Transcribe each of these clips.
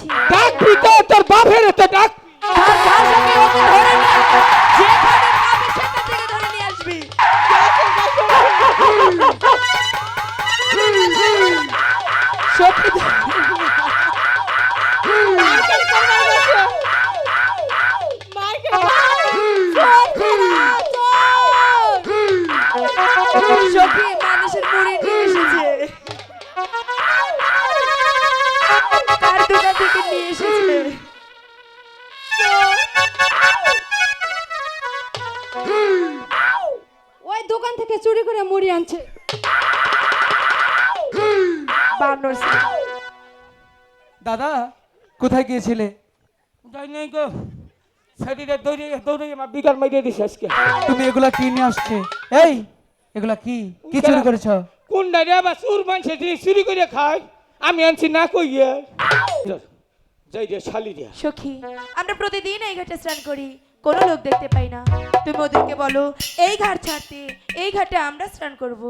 ডাকছি ডাকবি তো তোর বাপের তো ডাক থেকে নিয়ে এসেছে ওই দোকান থেকে চুরি করে মুড়ি আনছে। বানর দাদা কোথায় গিয়েছিলে? গো? শরীরে দৌড়ে দৌড়ে আমার বিকার মাইরে দিছে আজকে। তুমি এগুলা কি নিয়ে আসছে? এই এগুলা কি? কি চুরি করেছ? কোনটা রে? বা সুর মানছে যে চুরি করে খায়। আমি আনছি না কইয়ে যাই রে শালি রে সখী আমরা প্রতিদিন এই ঘাটে স্নান করি। কোনো লোক দেখতে পাই না। তুমি ওদেরকে বলো এই ঘাট ছাড়তে এই ঘাটে আমরা স্নান করব।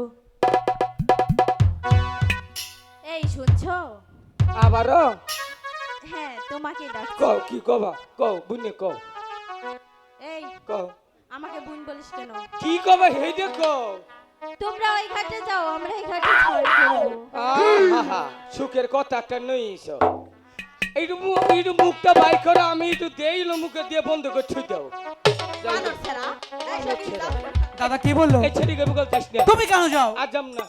এই শুনছো? আবারও? হ্যাঁ তোমাকে কও কি কবা? কও বুনে কও। এই কও। আমাকে বোন বলিস কেন? কি কবা হেই দেখো তোমরা ওই ঘাটে যাও আমরা এই ঘাটে করব। আহা সুখের কথা একটা নইছ। এইটু মুখ এইটু মুখটা বাই করো আমি একটু মুখে দিয়ে বন্ধ করে ছুই দাও। দাদা কি বলল? তুমি কেন যাও? আজাম না।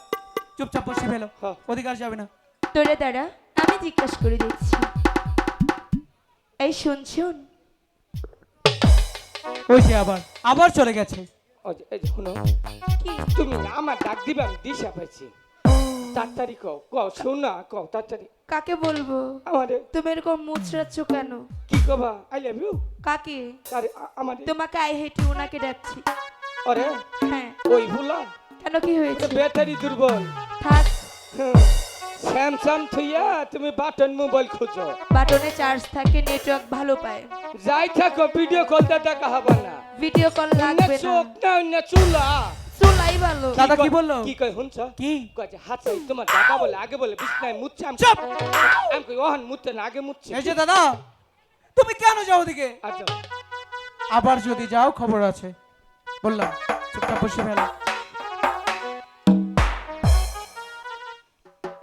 চুপচাপ বসে ফেলো। অধিকার যাবে না। তোরে দাঁড়া আমি জিজ্ঞাসা করে দিচ্ছি এই শুন শুন। ওই যে আবার আবার চলে গেছে। তুমি আমার ডাক দিবে আমি দিশা পাইছি। তাড়াতাড়ি কও কও শোনা কও তাড়াতাড়ি। কাকে বলব? আমারে তুমি এরকম মুচড়াচ্ছ কেন? কি কবা আই লাভ ইউ কাকে? আরে আমারে তোমাকে আই হেঁটে ওনাকে ডাকছি। আরে হ্যাঁ। ওই ভুলা? কেন কি হয়েছে? ব্যাটারি দুর্বল। থাক। স্যামসাং থইয়া তুমি বাটন মোবাইল খোঁজো। বাটনে চার্জ থাকে নেটওয়ার্ক ভালো পায়। যাই থাকো ভিডিও কলটা দেখা হবে না। ভিডিও কল লাগবে না। চোখ না চুলা। দাদা কি বলল? কি কয় শুনছ? কি? যে হাত চাই তোমার দাদা বলে আগে বলে বিছনায় মুচ্ছে আমি। চুপ! আমি কই ওহন মুচ্ছে না আগে মুচ্ছে। এই যে দাদা তুমি কেন যাও ওদিকে? আচ্ছা আবার যদি যাও খবর আছে। বললাম চুপচাপ বসে ফেলো।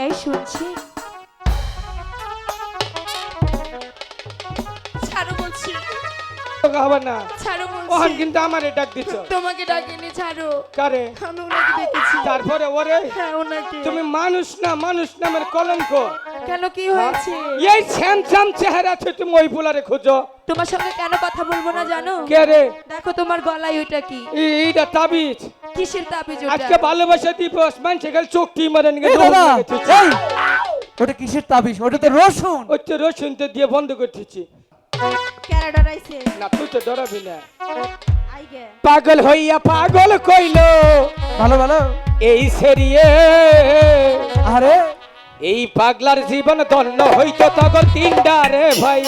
এই শুনছি। ছাড়ো বলছি। তোকে হবে না। ছাড়ো ওহন কিন্তু আমারে ডাক দিছ। তোমাকে ডাকিনি ছাড়ো। কারে? আমি ওনাকে দেখেছি তারপরে ওরে? হ্যাঁ ওনাকে। তুমি মানুষ না মানুষ নামের কলঙ্ক। কেন কি হয়েছে? এই স্যামসাং চেহারা আছে তুমি ওই ফুলারে খোঁজো। তোমার সঙ্গে কেন কথা বলব না জানো? কে রে? দেখো তোমার গলায় ওইটা কি। এইটা তাবিজ। কিসের তাবিজ আজকে ওটা ভালোবাসা দিবস মানুষে গেল চোখটি মারেন এই ওটা কিসের তাবিজ? ওটা তো রসুন। ওই তো রসুন তো দিয়ে বন্ধ করতেছি ক্যারা ডরাইছে না তুই তো ডরাবি না আই গে পাগল হইয়া পাগল কইলো ভালো ভালো। এই সেরিয়ে। আরে। এই পাগলার জীবন ধন্য হইতো তখন তিনটা রে ভাই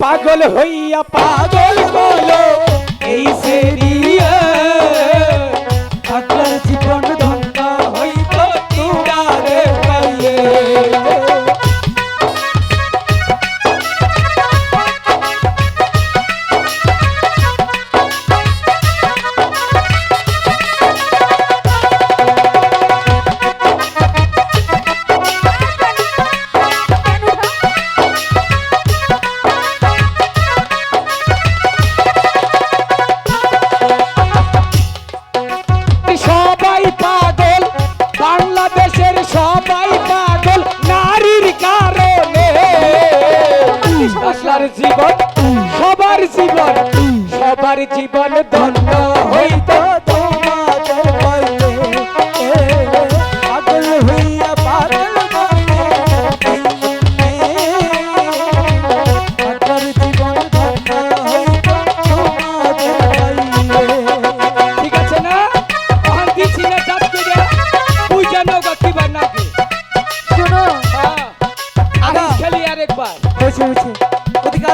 পাগল হইয়া পাগল কইলো এই সেরিয়ে। জীবন সবার জীবন সবার জীবন ধন্য হইত হ্যাঁ। হয়েছে হয়েছে না।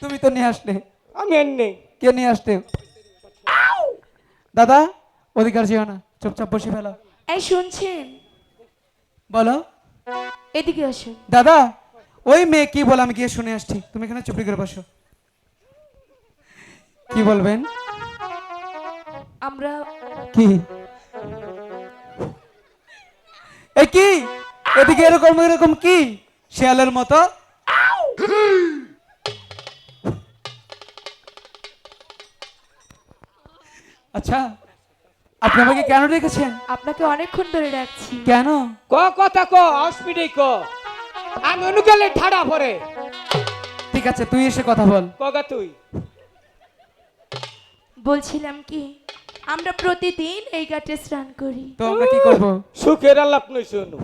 তুমি তো নিয়ে আসলে। আমি আর নেই। কে নিয়ে আসতে? দাদা অধিকার যেও না। চুপচাপ বসে ফেলো। এই শুনছেন? বলো। এদিকে আসুন। দাদা ওই মেয়ে কি বলে আমি গিয়ে শুনে আসছি। তুমি এখানে চুপি করে বসো। কি বলবেন? আমরা কি? এ কি? এদিকে এরকম এরকম কি? শিয়ালের মতো? আচ্ছা আপনি আমাকে কেন রেখেছেন আপনাকে অনেকক্ষণ ধরে রাখছি কেন? ক কথা ক হসপিটাল ক। আমি অনুকালে ঠাড়া পরে ঠিক আছে তুই এসে কথা বল। কগা তুই? বলছিলাম কি আমরা প্রতিদিন এই ঘাটে স্নান করি। তো আমরা কি করব? সুখের আলাপ নই শোনো।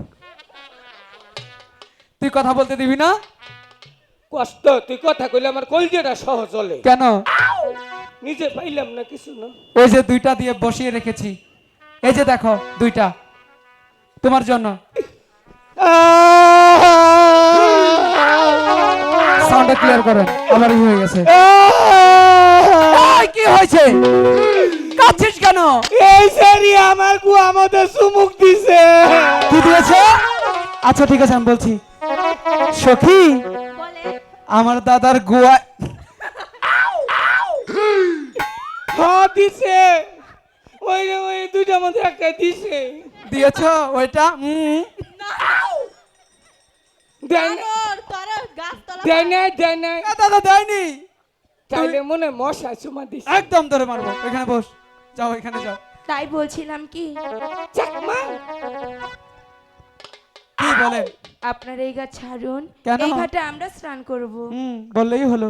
তুই কথা বলতে দিবি না? কষ্ট তুই কথা কইলে আমার কলজেটা সহজ চলে কেন? নিজে পাইলাম না কিছু না। ওই যে দুইটা দিয়ে বসিয়ে রেখেছি। এই যে দেখো দুইটা। তোমার জন্য। সাউন্ডটা ক্লিয়ার করেন আমার ই হয়ে গেছে। কি হয়েছে? কাঁদছিস কেন? এই সারি আমার গু আমাদের সুমুখ দিছে। কি দিয়েছে? আচ্ছা ঠিক আছে আমি বলছি। সখী বলে আমার দাদার গোয়া হ্যাঁ দিছে। ওই যে ওই দুইটার মধ্যে একটা দিছে। দিয়েছ ওইটা? হুম। দাদা দেয়নি। তাইলে মনে মশা চুমা দিছে। একদম ধরে মারবো। এখানে বস। যাও এখানে যাও। তাই বলছিলাম কি? চাকমা। কি বলেন। আপনার এই ঘাট ছাড়ুন। কেন? এই ঘাটে আমরা স্নান করব। হুম বললেই হলো।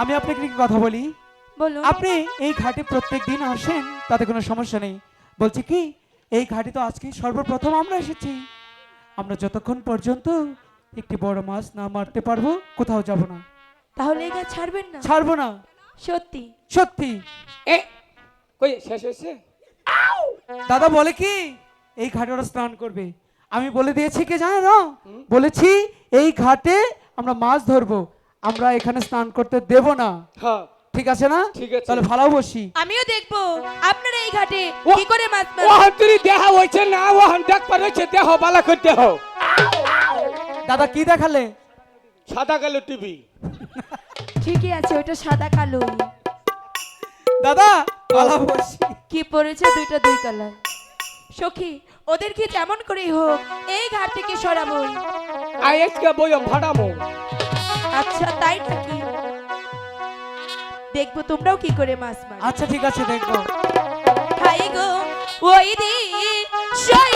আমি আপনাকে কি কথা বলি? বলুন। আপনি এই ঘাটে প্রত্যেক দিন আসেন তাতে কোনো সমস্যা নেই। বলছি কি এই ঘাটে তো আজকে সর্বপ্রথম আমরা এসেছি। আমরা যতক্ষণ পর্যন্ত একটি বড় মাছ না মারতে পারব কোথাও যাব না। তাহলে এই ঘাট ছাড়বেন না? ছাড়বো না। সত্যি। সত্যি। এ কই শেষ হয়েছে? দাদা বলে কি এই ঘাটে ওরা স্নান করবে। আমি বলে দিয়েছি কি জানো? না বলেছি এই ঘাটে আমরা মাছ ধরবো। আমরা এখানে স্নান করতে দেব না। হ্যাঁ। ঠিক আছে না? ঠিক আছে। তাহলে ভালো বসি। আমিও দেখব। আপনারা এই ঘাটে কি করে মাছ ও মারেন হাতুরি দেহা হয়েছে না ও হান দেখ পার হয়েছে দেহ বালা করে দেহ। দাদা কি দেখালে? সাদা কালো টিভি। ঠিকই আছে ওটা সাদা কালো। দাদা ভালো বসি। কি পড়েছে দুইটা দুই কালার? সখী ওদেরকে যেমন করেই হোক এই ঘাট থেকে সরাবই আর আজকে বইও ভাড়াবো আচ্ছা তাই নাকি? দেখব তোমরাও কি করে মাছ মার। আচ্ছা ঠিক আছে দেখব। হাই গো ওই দে